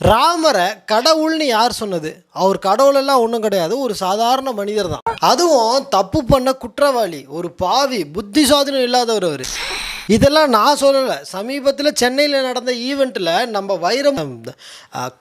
ராமரை கடவுள்னு யார் சொன்னது? அவர் கடவுள் எல்லாம் ஒன்றும் கிடையாது ஒரு சாதாரண மனிதர் தான் அதுவும் தப்பு பண்ண குற்றவாளி ஒரு பாவி புத்தி சாதனம் இல்லாதவர் அவர். இதெல்லாம் நான் சொல்லலை. சமீபத்தில் சென்னையில் நடந்த ஈவெண்ட்டில் நம்ம வைரம்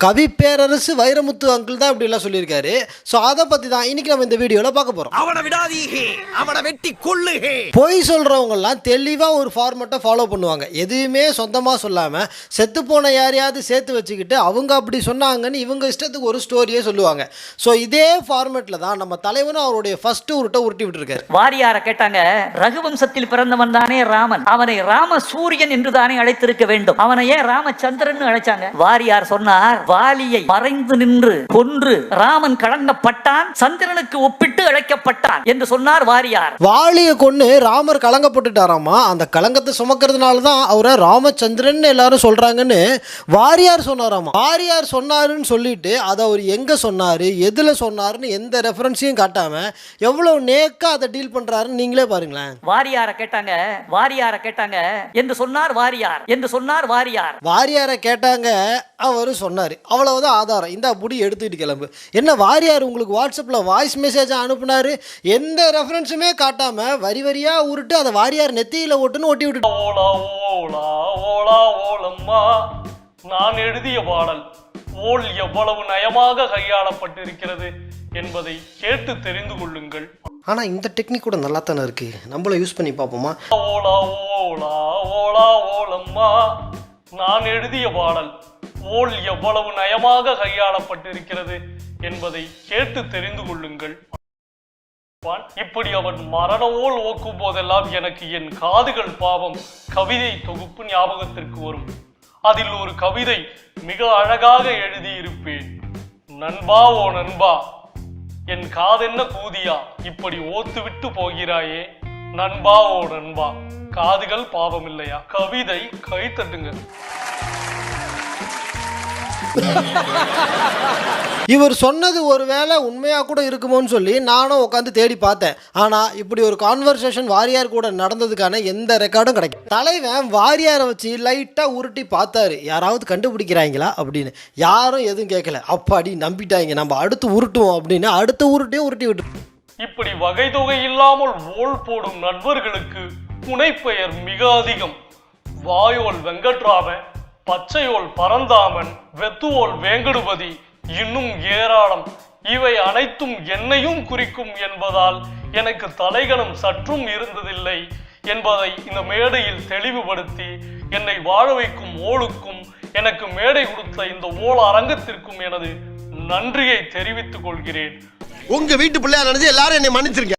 கவி பேரரசு வைரமுத்து அங்கிள் தான் இப்படிலாம் சொல்லியிருக்காரு. ஸோ அதை பற்றி தான் இன்னைக்கு நம்ம இந்த வீடியோவில் பார்க்க போகிறோம் அவனை விடாதீங்க அவனை வெட்டி கொள்ளுகே பொய் சொல்கிறவங்கெல்லாம் தெளிவாக ஒரு ஃபார்மெட்டை ஃபாலோ பண்ணுவாங்க. எதுவுமே சொந்தமாக சொல்லாமல் செத்துப்போன யாரையாவது சேர்த்து வச்சுக்கிட்டு அவங்க அப்படி சொன்னாங்கன்னு இவங்க இஷ்டத்துக்கு ஒரு ஸ்டோரியே சொல்லுவாங்க. ஸோ இதே ஃபார்மெட்டில் தான் நம்ம தலைவனும் அவருடைய ஃபஸ்ட்டு உருட்டை உருட்டி விட்டுருக்காரு. வாரியார கேட்டாங்க ரகுவம்சத்தில் பிறந்தவன் தானே ராமன். அவனை ராம சூரியன் என்று தானே அழைத்திருக்க வேண்டும். அவனை ஏன் ராமச்சந்திரன் அழைச்சாங்க? வாரியார் சொன்னார்? வாலியை மறைந்து நின்று கொன்று ராமன் கலங்கப்பட்டான் சந்திரனுக்கு ஒப்பிட்டு அழைக்கப்பட்டான் என்று சொன்னார் வாரியார் வாலியை கொண்டு ராமர் கலங்கப்பட்டுட்டாராமா அந்த கலங்கத்தை சுமக்கிறதுனால தான் அவரை ராமச்சந்திரன் எல்லாரும் சொல்கிறாங்கன்னு வாரியார் சொன்னாராமா வாரியார் சொன்னாருன்னு சொல்லிட்டு அதை அவர் எங்கே சொன்னார் எதில் சொன்னாருன்னு எந்த ரெஃபரன்ஸையும் காட்டாமல் எவ்வளோ நேக்காக அதை டீல் பண்ணுறாருன்னு நீங்களே பாருங்களேன். வாரியார கேட்டாங்க? வாரியார கேட்டாங்க? என்று சொன்னார் வாரியார் என்று சொன்னார் வாரியார். வாரியாரை கேட்டாங்க அவர் சொன்னார். அவ்வளவுதான் ஆதாரம். இந்த புடி எடுத்துக்கிட்டு கிளம்பு. என்ன வாரியார் உங்களுக்கு வாட்ஸ்அப்பில் வாய்ஸ் மெசேஜ் அனுப்புனாரு? எந்த ரெஃபரன்ஸுமே காட்டாமல் வரி வரியாக உருட்டு அதை வாரியார் நெத்தியில் ஓட்டுன்னு ஒட்டி விட்டுட்டு ஓலா ஓலா ஓலா ஓலம்மா. நான் எழுதிய பாடல் ஓல் எவ்வளவு நயமாக கையாளப்பட்டிருக்கிறது என்பதை கேட்டு தெரிந்து கொள்ளுங்கள். ஆனால் இந்த டெக்னிக் கூட நல்லா தானே இருக்குது நம்மள யூஸ் பண்ணி பார்ப்போமா? ஓலா ஓலா ஓலா ஓலம்மா. நான் எழுதிய பாடல் ஓல் எவ்வளவு நயமாக கையாளப்பட்டிருக்கிறது என்பதை கேட்டு தெரிந்து கொள்ளுங்கள். இப்படி அவன் மரண ஓல் ஓக்கும் போதெல்லாம் எனக்கு என் காதுகள் பாவம் கவிதை தொகுப்பு ஞாபகத்திற்கு வரும். அதில் ஒரு கவிதை மிக அழகாக எழுதியிருப்பேன். நண்பா ஓ நண்பா என் காதென்ன கூதியா? இப்படி ஓத்து விட்டு போகிறாயே. நண்பா ஓ நண்பா. காதுகள் பாவம் இல்லையா கவிதை கை தட்டுங்க. இவர் சொன்னது ஒருவேளை உண்மையாக கூட இருக்குமோன்னு சொல்லி நானும் உட்காந்து தேடி பார்த்தேன். ஆனால் இப்படி ஒரு கான்வர்சேஷன் வாரியார் கூட நடந்ததுக்கான எந்த ரெக்கார்டும் கிடைக்கும் தலைவன் வாரியாரை வச்சு லைட்டாக உருட்டி பார்த்தாரு. யாராவது கண்டுபிடிக்கிறாங்களா? அப்படின்னு. யாரும் எதுவும் கேட்கல. அப்பாடி நம்பிட்டாங்க. நம்ம அடுத்து உருட்டுவோம் அப்படின்னு அடுத்த உருட்டையும் உருட்டி விட்டு. இப்படி வகை தொகை இல்லாமல் ஓல் போடும் நண்பர்களுக்கு புனைப்பெயர் மிக அதிகம். வாயோல் வெங்கட்ராவன் பச்சையோல் பரந்தாமன் வெத்துவோல் வேங்கடுபதி இன்னும் ஏராளம். இவை அனைத்தும் என்னையும் குறிக்கும் என்பதால் எனக்கு தலைகணம் சற்றும் இருந்ததில்லை என்பதை இந்த மேடையில் தெளிவுபடுத்தி என்னை வாழ வைக்கும் ஓளுக்கும் எனக்கு மேடை கொடுத்த இந்த ஓல அரங்கத்திற்கும் எனது நன்றியை தெரிவித்துக் கொள்கிறேன். உங்க வீட்டு பிள்ளையா நினைச்சு எல்லாரும் என்னை மன்னிச்சிருங்க.